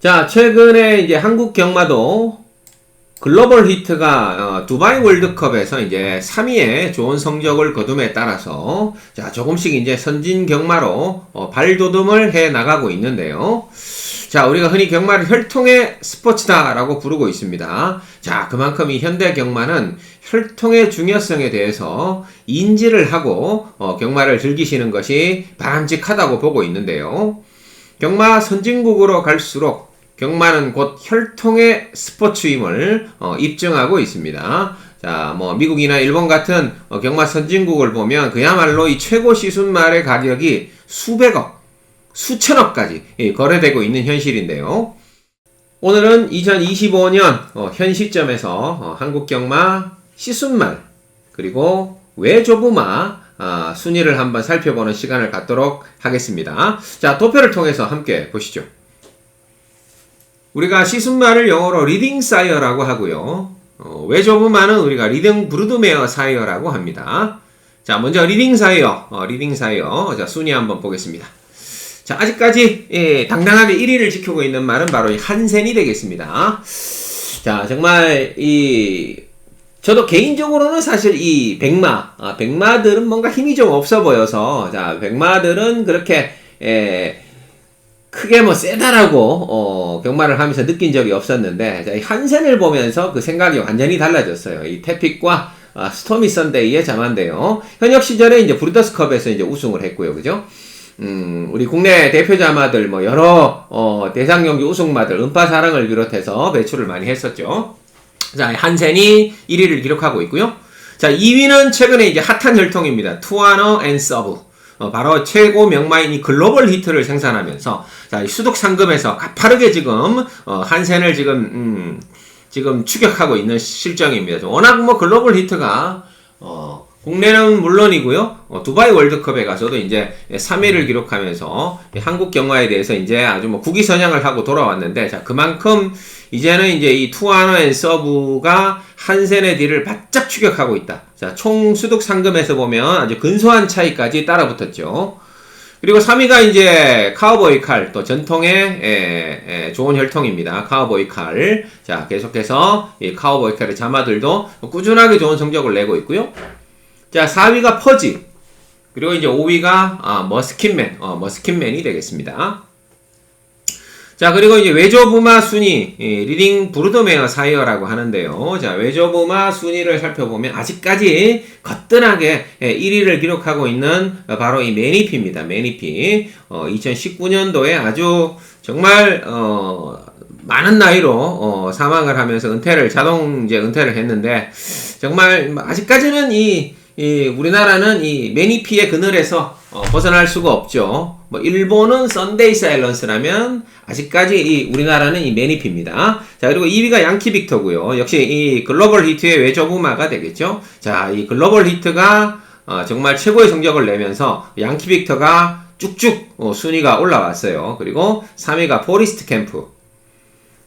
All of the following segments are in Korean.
자, 최근에 이제 한국 경마도 글로벌 히트가 어, 두바이 월드컵에서 이제 3위에 좋은 성적을 거둠에 따라서 자, 조금씩 이제 선진 경마로 어, 발돋움을 해 나가고 있는데요. 자, 우리가 흔히 경마를 혈통의 스포츠다라고 부르고 있습니다. 자, 그만큼 이 현대 경마는 혈통의 중요성에 대해서 인지를 하고 어, 경마를 즐기시는 것이 바람직하다고 보고 있는데요. 경마 선진국으로 갈수록 경마는 곧 혈통의 스포츠임을 어, 입증하고 있습니다. 자, 뭐 미국이나 일본 같은 어, 경마 선진국을 보면 그야말로 이 최고 시순말의 가격이 수백억, 수천억까지 예, 거래되고 있는 현실인데요. 오늘은 2025년 어, 현 시점에서 어, 한국 경마 시순말 그리고 외조부마 아, 순위를 한번 살펴보는 시간을 갖도록 하겠습니다. 자, 도표를 통해서 함께 보시죠. 우리가 시순말을 영어로 리딩 사이어라고 하고요. 어, 외조부마는 우리가 리딩 브루드메어 사이어라고 합니다. 자, 먼저 리딩 사이어, 어, 리딩 사이어. 자, 순위 한번 보겠습니다. 자, 아직까지 예, 당당하게 1위를 지키고 있는 말은 바로 이 한센이 되겠습니다. 자, 정말 이 저도 개인적으로는 사실 이 백마, 아, 백마들은 뭔가 힘이 좀 없어 보여서 자, 백마들은 그렇게 에, 크게 뭐 세다라고 어, 경마를 하면서 느낀 적이 없었는데 한센을 보면서 그 생각이 완전히 달라졌어요. 이 태픽과 아, 스토미 선데이의 자만데요. 현역 시절에 이제 브루더스컵에서 이제 우승을 했고요, 그죠? 음, 우리 국내 대표 자마들 뭐 여러 어, 대상 경기 우승마들 은파사랑을 비롯해서 매출을 많이 했었죠. 자, 한센이 1위를 기록하고 있고요. 자, 2위는 최근에 이제 핫한 혈통입니다. 투아너 앤 서브. 어, 바로 최고 명마인 이 글로벌 히트를 생산하면서 자, 수독 상금에서 가파르게 지금 어, 한센을 지금 음, 지금 추격하고 있는 실정입니다. 워낙 뭐 글로벌 히트가 어, 국내는 물론이고요. 어, 두바이 월드컵에 가서도 이제 3위를 기록하면서 한국 경마에 대해서 이제 아주 뭐 국위 선양을 하고 돌아왔는데 자 그만큼 이제는 이제 이 투아너 앤 서브가 한센의 뒤를 바짝 추격하고 있다. 자 총 수득 상금에서 보면 아주 근소한 차이까지 따라붙었죠. 그리고 3위가 이제 카우보이 칼, 또 전통의 에, 에, 좋은 혈통입니다. 카우보이 칼. 자, 계속해서 이 카우보이 칼의 자마들도 꾸준하게 좋은 성적을 내고 있고요. 자, 4위가 퍼지. 그리고 이제 5위가 아, 머스킨맨, 어, 머스킨맨이 되겠습니다. 자, 그리고 이제 외조부마 순위, 예, 리딩 브루드메어 사이어라고 하는데요. 자, 외조부마 순위를 살펴보면 아직까지 거뜬하게 예, 1위를 기록하고 있는 바로 이 매니피입니다. 매니피. 어, 2019년도에 아주 정말, 어, 많은 나이로 어, 사망을 하면서 은퇴를 자동 이제 은퇴를 했는데 정말 아직까지는 이, 이 우리나라는 이 매니피의 그늘에서 어, 벗어날 수가 없죠. 뭐 일본은 썬데이 사일런스라면 아직까지 이 우리나라는 이 매니피입니다. 자 그리고 2위가 양키 빅터고요. 역시 이 글로벌 히트의 외조부마가 되겠죠. 자이 글로벌 히트가 어, 정말 최고의 성적을 내면서 양키 빅터가 쭉쭉 어, 순위가 올라왔어요. 그리고 3위가 포리스트 캠프.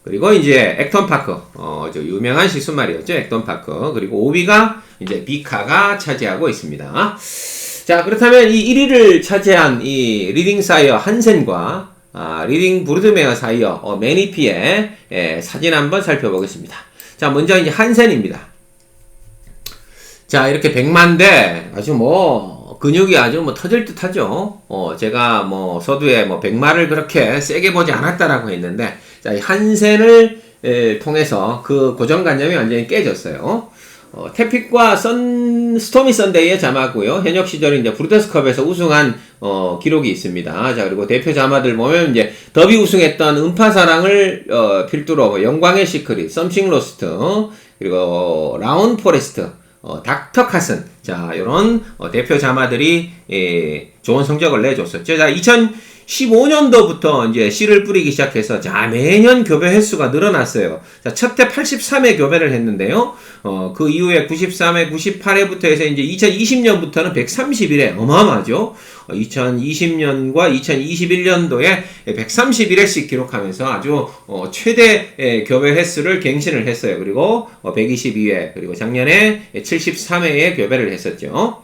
그리고 이제 액톤 파크, 어, 저 유명한 시순말이었죠. 액톤 파크. 그리고 5위가 이제 비카가 차지하고 있습니다. 자, 그렇다면 이 1위를 차지한 이 리딩 사이어 한센과 아, 리딩 브루드메어 사이어 어, 매니피의 예, 사진 한번 살펴보겠습니다. 자, 먼저 이제 한센입니다. 자, 이렇게 100만 대 아주 뭐 근육이 아주 뭐 터질 듯 하죠. 어, 제가 뭐 서두에 뭐 100마를 그렇게 세게 보지 않았다라고 했는데 자, 이 한센을 에, 통해서 그 고정관념이 완전히 깨졌어요. 어, 태픽과 선, 스토미 선데이의 자마고요. 현역 시절에 이제 브루더스컵에서 우승한 어, 기록이 있습니다. 자, 그리고 대표 자마들 보면 이제 더비 우승했던 음파사랑을 어, 필두로 뭐 영광의 시크릿, 썸씽 로스트, 그리고 라운 포레스트, 어, 닥터 카슨. 자, 요런 어, 대표 자마들이 예, 좋은 성적을 내줬었죠. 자, 2015년도부터 이제 씨를 뿌리기 시작해서 자, 매년 교배 횟수가 늘어났어요. 자, 첫 해 83회 교배를 했는데요. 어, 그 이후에 93회, 98회부터 해서 이제 2020년부터는 131회. 어마어마하죠? 2020년과 2021년도에 131회씩 기록하면서 아주 어, 최대 교배 횟수를 갱신을 했어요. 그리고 122회, 그리고 작년에 73회에 교배를 했었죠.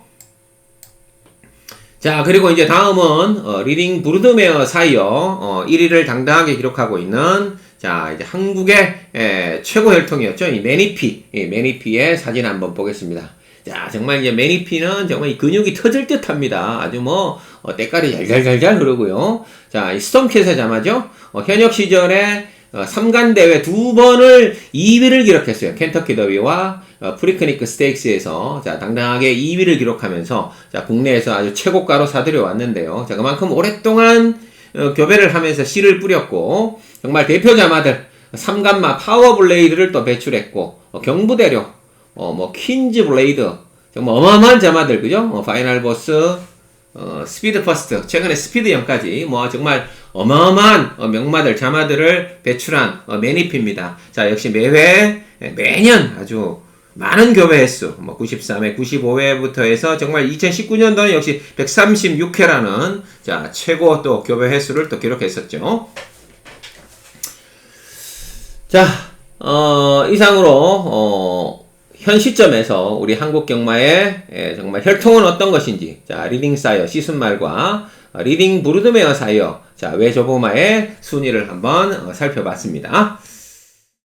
자, 그리고 이제 다음은 어, 리딩 브루드메어 사이어 어, 1위를 당당하게 기록하고 있는 자, 이제 한국의 에, 최고 혈통이었죠. 이 매니피. 이 매니피의 사진 한번 보겠습니다. 자, 정말 이제 매니피는 정말 이 근육이 터질 듯 합니다. 아주 뭐, 어, 때깔이 잘잘잘잘 흐르고요. 자, 이 스톰캣의 자마죠. 어, 현역 시절에 어, 3간 대회 두 번을 2위를 기록했어요. 켄터키 더비와 어, 프리크니크 스테이크스에서 자 당당하게 2위를 기록하면서 자 국내에서 아주 최고가로 사들여 왔는데요. 자 그만큼 오랫동안 어, 교배를 하면서 씨를 뿌렸고 정말 대표 자마들 3간마 파워 블레이드를 또 배출했고 어, 경부대료 어 뭐 퀸즈 블레이드 정말 어마어마한 자마들 그죠? 어, 파이널 보스 어, 스피드 퍼스트, 최근에 스피드 0까지, 뭐, 정말 어마어마한 어, 명마들, 자마들을 배출한 어, 매니피입니다. 자, 역시 매회, 예, 매년 아주 많은 교배 횟수, 뭐, 93회, 95회부터 해서 정말 2019년도는 역시 136회라는, 자, 최고 또 교배 횟수를 또 기록했었죠. 자, 어, 이상으로, 어, 현 시점에서 우리 한국 경마의 예, 정말 혈통은 어떤 것인지, 자, 리딩 사이어, 시순말과 리딩 브루드메어 사이어, 자, 외조보마의 순위를 한번 어, 살펴봤습니다.